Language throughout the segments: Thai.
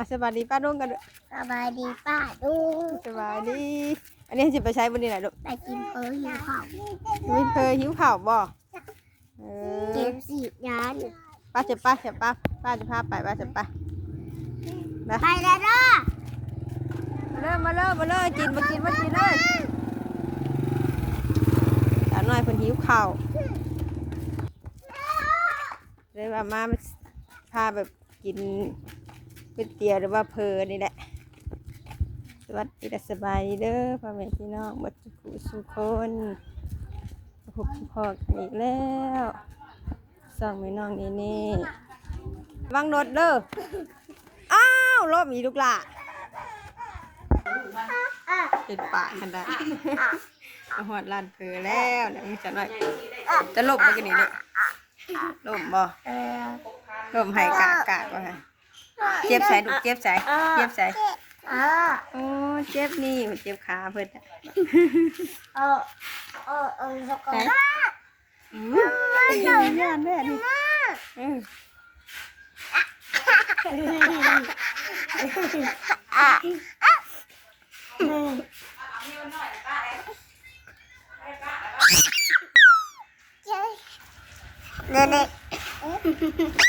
อะสบายดีป้าดุ้งกันด้วยสบายดีป้าลุงสบายดี อันนี้จะไปใช้บนนี้ไหนลูกไปกินเฟอหิวข้าววิเพอหิวข่าวบ่เอเก็อบสีดยานป้าจะป้าจะป้าป้าจะพาไปป้าจะป้าไปแล้วเด้อมาเริ่มมาเริ่มมาเริ่มกินมากินมากินเลยสาวน้อยเพิ่นหิวข่าวเลยว่ามาพาแบบกิน ก๋วยเตี๋ยวหรือว่าเพอนี่แหละสวัสดีและสบายเด้อพ่อแม่พี่น้องหมดทุกผู้สุกคนพบพ่อกันอีกแล้วสองแม่น้องนี่นี่วางรถเด้ออ้าวรถมีลูกละเป็นป่าขนาดมาหอดลานเพอแล้วเดี๋ยวมจะหน่อยจะลบมากันนี่เด้อลมบ่เอลมให้กะกะว่าไง เจ็บใส่ดูเจ็บใส่เจ็บใส่เออโอ้เจ็บนี่มันเจ็บขาเพิ่นอะเออเออเออสกอไหนตอืมย่านแม่นี่เออเน่เน่เห็ดบะฉันก็ดุเออเฮ้ยเฮ้ยจะปุ๊บอะไรมากินเพอบ่ดุอะมามาอืมเกิ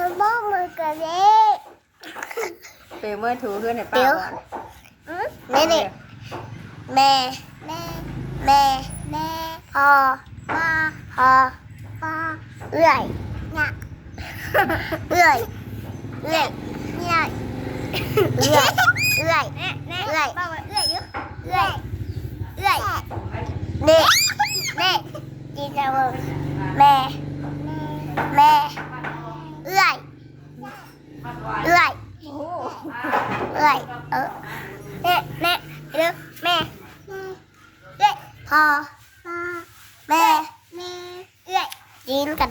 เออใช่อะจอยเธอบอกมือกันเลยเปเมื่อถูเพื่อนให้ป้าเดี๋ยวก่อนเน่เน่แม่แม่แม่แม่พ่อมาพ่อพ่อเอื่อยเนี่ยเอื่อยเอื่อยเนี่ยเอื่อยเอื่อยเอื่อยบอกว่าเอื่อยอยู่เอื่อยเอื่อยเน่เน่จีจะบอกแม่แม่ เอื่อย เอื่อยโอ้โหเอ้ยเออแม่แม่เร็วแม่เอ้ยพอแม่แม่เอ้ยกินกัน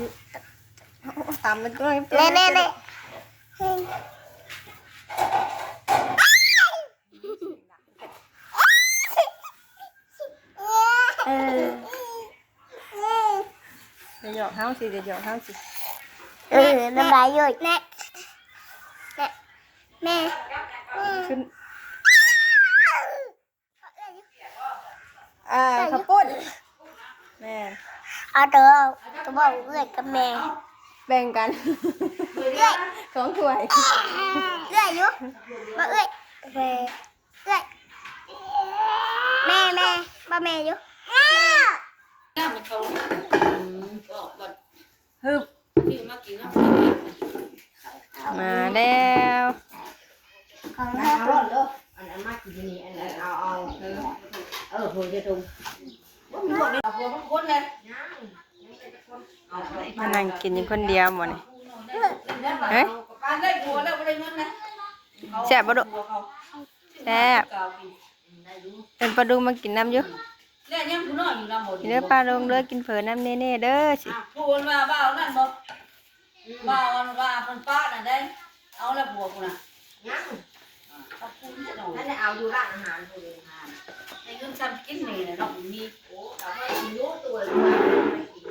ตามมันก็เลยแน่แน่แน่เออ เดี๋ยวหยอกเฮาสิเดี๋ยวหยอกเฮาสิ เออน้ำลายเยอะแม่แม่ขึ้นอ่าข้าวปุ้นแม่เอาเด้อจะบอกเอ้ยกับแม่แบ่งกันสองถ้วยเอ้ยอยู่มาเอ้ยแม่เอ้ยแม่แม่มาแม่อยู่ฮึบ มาแล้วของน้ำร้อนเลยอันนั้นมากินนี่อันนั้นเอาเอาเออเออหัวจะตรงว่ามีหมดเลยหัวมันคนเลยมานั่งกินอยู่คนเดียวหมดนี่เอ๊ะการได้หัวแล้วไม่ได้เงินนะแซ่บบ่ดุแซ่บเป็นปลาดุมากินน้ำอยู่ เนี่ยยังผู้น้อยอยู่นะหมดกินเด้อปลาดุกเด้อกินเผลอน้ำเน่ๆเด้อสิผู้คนมาบ้านั่นบ่บ้าวันบ้าเป็นป้าน่ะได้ เอาแล้วผัวกูน่ะยังเอาคุณจะหนูนั่นแหละเอาอยู่ร้านอาหารเลยค่ะไอ้เงินฉันกินนี่น่ะเนาะมีโอ้เราไม่กินยูตัวเลยไม่กิน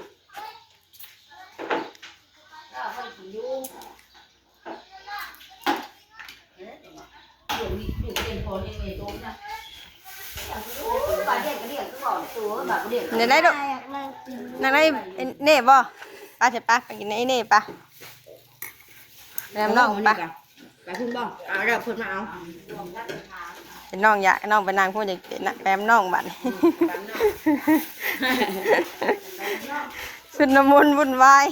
เราไม่กินยูอยู่นี่อยู่เป็นพอนี่ไม่ตรงนะบาดเจ็บก็ เรียกก็บอกตัวบาดเจ็บเดี๋ยวได้ดุอยากนั่งกินนั่งได้ไอ้เน่บ่ป้าจะป้าไปกินไอ้เน่ป้าน้ำน้องป้าไปคุณบอกเอาเดี๋ยวคุณมาเอาเป็นน้องอยากน้องไปนางพูดอยากเป็นน่ะแปมน้องบัดนี้ชุนมุนวุ่นวาย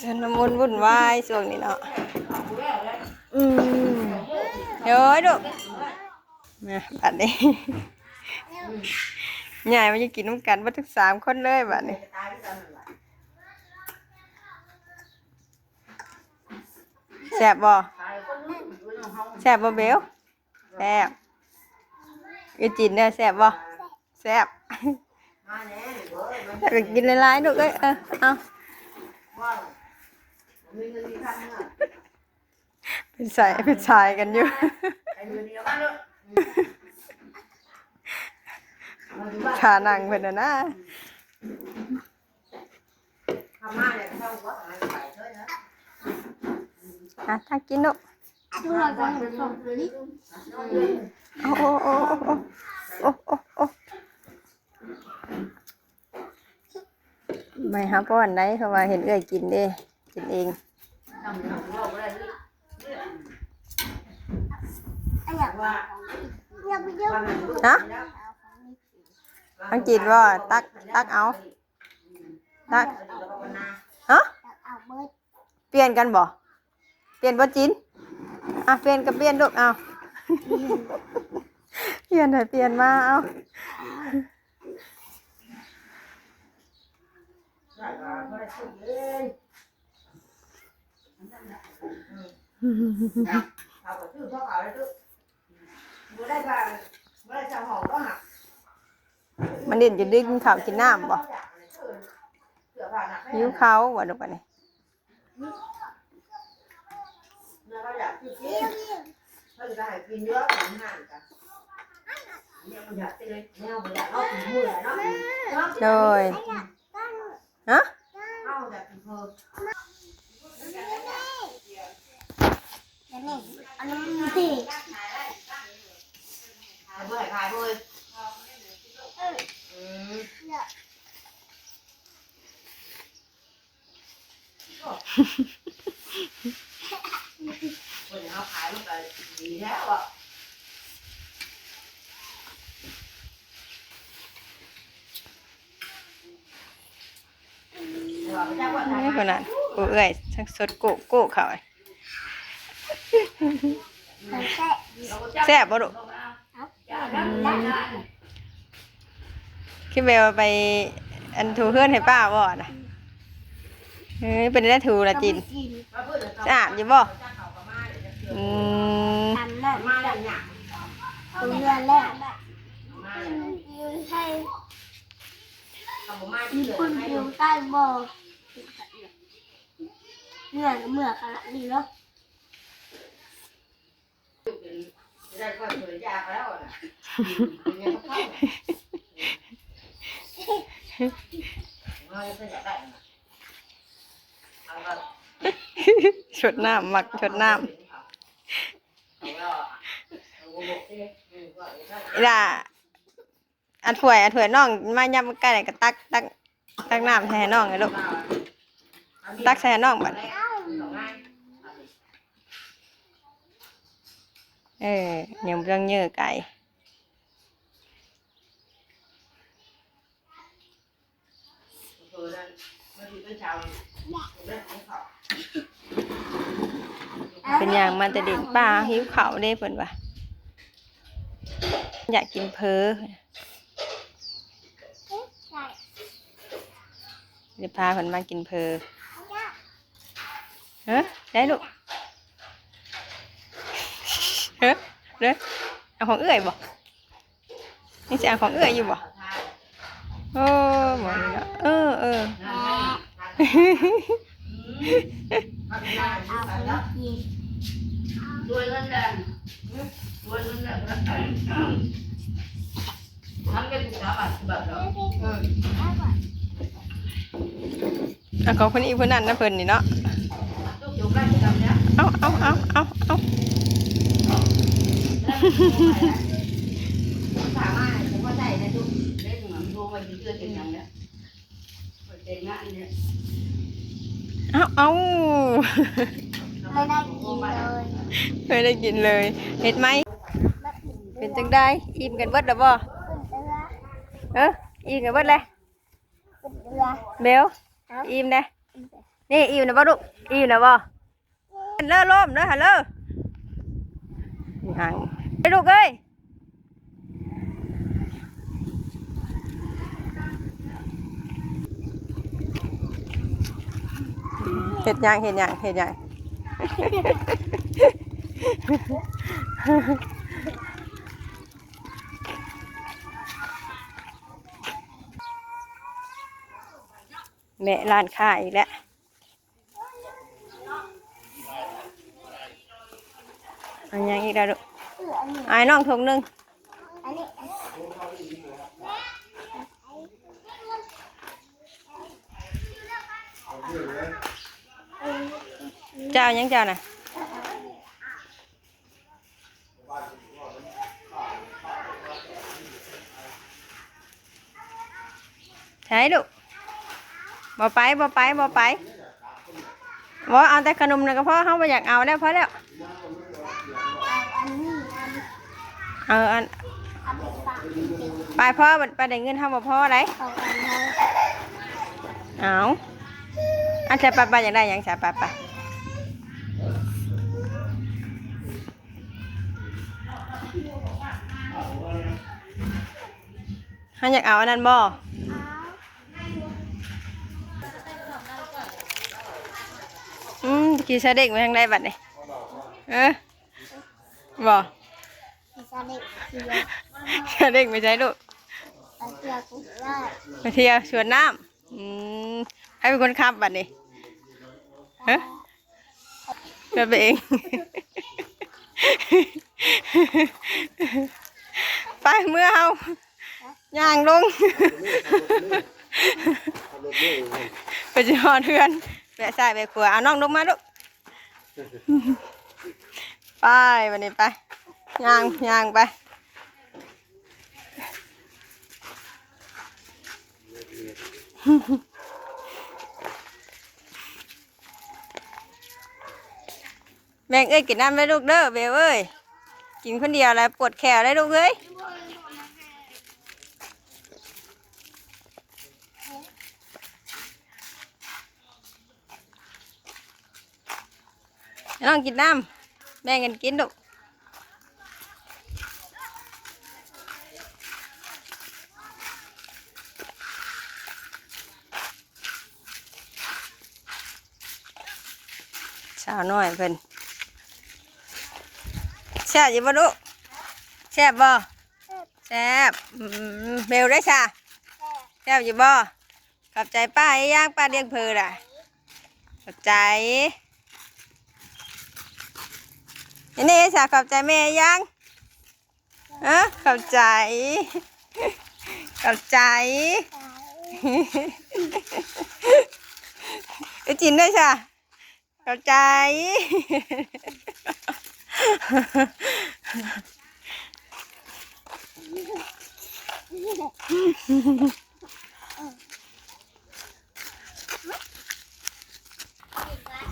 ชุนมุนวุ่นวายช่วงนี้เนาะอืมเดี๋ยวดู มาบัดนี้ใหญ่มันจะกินน้ำกันมาทั้งสามคนเลยบัดนี้แซ่บบ่ขายคนนึงอยู่ในห้องแซ่บบ่เบลแซ่บอีจินเนี่ยแซ่บบ่แซ่บมาแน่เว้ยมันอยากกินหลายๆลูกเอ้ยเออเอาว่ามีเงินมีทางเนาะเป็นสายเป็นชายกันอยู่ ไอ้เงินเดียวกันเลยมานังเพิ่นน่ะนะทำมาเนี่ยเข้าว่าหายไปเถอะนะอะถ้ากินลูกดูเราจะเห็นส่งนี้โอ้โอ้โอ้โอ้โอ้โอ้โอ้ไม่หาป้อนไหนเขาว่าเห็นเอื้อยกินเด้กินเองอยากว่า ฮะต้องกินว่าตักตักเอาตักฮะอยากเอาเบิร์ดเปลี่ยนกันบ่เปลี่ยนบ่จินอะเปลี่ยนกับเปลี่ยนลูกเอาเปลี่ยนให้เปลี่ยนมาเอาได้ว่าไม่ได้ซื้อเลยเอาไปซื้อพ่อเขาเลยซื้อไม่ได้ว่าไม่ได้จะห่อก็หัก มันเด่นจะดึงข้าวกินน้ำบ่หิวเขาบ่ลูกอันนี้เขาอยากกินเขาจะให้กินเยอะเหมือนห่านกันเนี่ยมันอยากเลยเนี่ยมันอยากเอาถึงมือเนาะโดยฮะเอาอยากกินเพิ่มแล้วนี่อันนี้สิขายเพื่อขายเพื่ออืมคนเขาขายมันก็ดีแล้วอะนี่คนนั้นกูเอ้ยทั้งสดโกะโกะเขาวแต่แค่แซ่บบ่ลู คิดว่าไป อันถูเพื่อนให้ป้าบ่นะเฮ้ยเป็นได้ถูละจินสะอาดอยู่บ่อืมทำนั่นมาแล้วเนี่ยตัวเรือนแล้วมาแล้วยืนให้ทำมามีที่เหลืคอนอยู่ใต้บ่อเหนื่อยเมื่อขนาดนี้แล้ว ได้ก็เผยยาแล้วนะยังเข้าเราจะอยากได้เอาละชดน้ำมักชดน้ำอีล่ะอันถ้วยอันถ้วยน้องมายับใกล้ก็ตักตักตักน้ำใส่ให้น้องไงลูกตักใส่ให้น้องบัด เออยังเรื่องเยอะไก่เป็นอย่างมันแต่เด็กป้าหิวเขาวเด้เพิ่นว่าอยากกินเพอเดี๋ยวพาเพิ่นมากินเพอเฮ้ได้ลูก เฮ้เด้อเอาของเอื้อยบ่นี่จะเอาของเอื้อยอยู่บ่โอ้หมดแล้วเออเออเอาไปกินด้วยเงินแดงด้วยเงินแดงทำกันถูกแล้วแบบเราเอาของคนนี้เพิ่นนั่นนะเพิ่นนี่เนาะลูกอยู่ใกล้กันเนี้ยเอาเอาเอาเอาเอา สามารถผมก็ได้นะทุกเล่นเหมือนดูไปเชื่อจริงอย่างเนี้ยเจ๋งอะเนี่ยเอาเอาไม่ได้กินเลยไม่ได้กินเลย เห็ดไหมไม่กินเป็นจังได้ อิ่มกันเบิดแล้วบ่ขึ้นเรือเอออิ่มกันเบิดเลยขึ้นเรือเบลอิ่มเด้นี่อิ่มนะบ่ลูกอิ่มนะบ่เลิกล่มเด้อฮะเลิกยังไป ลูกเอ้ยเห็ดยังเห็ดยังเห็ดยังแม่ร้านค้าอีกแล้วอันยังอีกแล้วลูก ไอ้น้องถุงหนึ่งเจ้ายังเจ้าน่ะใช่ลูกบ่ไปบ่ไปบ่ไปบ่เอาแต่ขนมนะก็พอเขาบ่อยากเอาแล้วพอแล้ว อันนี้อัน เอออันอันปาไปพ่อไปได้เงินเท่าบ่พ่อไรเอาอันใช่ปะปะอยากได้หยังใช่ปะปะฮันอยากเอาอันนั้นบ่อืมกี่ชาเด็กมาทางใดบัดนี่เออบ่ พิซซ่าเด็กเสียชาเด็กไม่ใช่ลูกตะเกียบกุหลาบมาเที่ยวสวนน้ำอืมให้เป็นคนขับบัดนี่เฮ้เราไปเอง ไปเมื่อเอาย่างลงไปจะหอดเพื่อนแบะใส่แบะขวเอาน้องลงมาลูกไปวันนี้ไป ย่างย่างไปแมงเอ้ยกินน้ำไว้ลูกเด้อเบลเอ้ยกินคนเดียวแล้วปวดแขวเลยลูกเอ้ยน้องกินน้ำแบ่งกันกินลูก สาวน้อยเพิ่นแซ่บอยู่บ่ลูกแซ่บบ่แซ่บอืมเบลได้ช่ะแซ่บอยู่บ่ขอบใจป้าไอ้ย่างป้าเลี้ยงเพอล่ะขอบใจนี่นี่ช่ะขอบใจแม่ยังเออขอบใจ ขอบใจไอจินได้ช่ะขอบใจ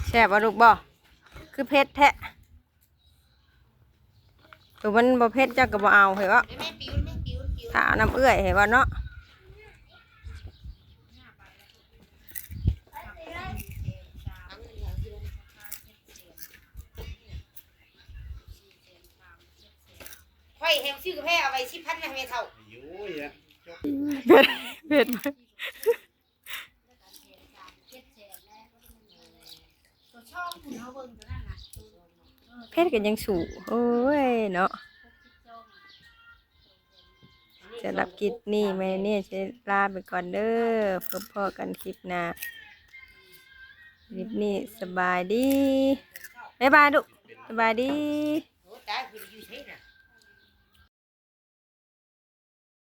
แซ่บบ่ลูกบ่ คือเผ็ดแท้ตัวมันบ่เผ็ดจักก็บ่เอาเห็นบ่ถ้าเอาน้ำเอื้อยเห็นบ่เนาะ ค่อยเฮม ชื่อกระแพเอาไว้ชิพันนะเมเท่าเผ็ดเผ็ดเผ็ดกันยังสูโอ้ยเนาะจะรับกิจนี่แม่เนี่ยจะลาไปก่อนเด้อพบพ่อกันคลิปหน้าคลิปนี้สบายดีบ๊ายบายลูกสบายดีย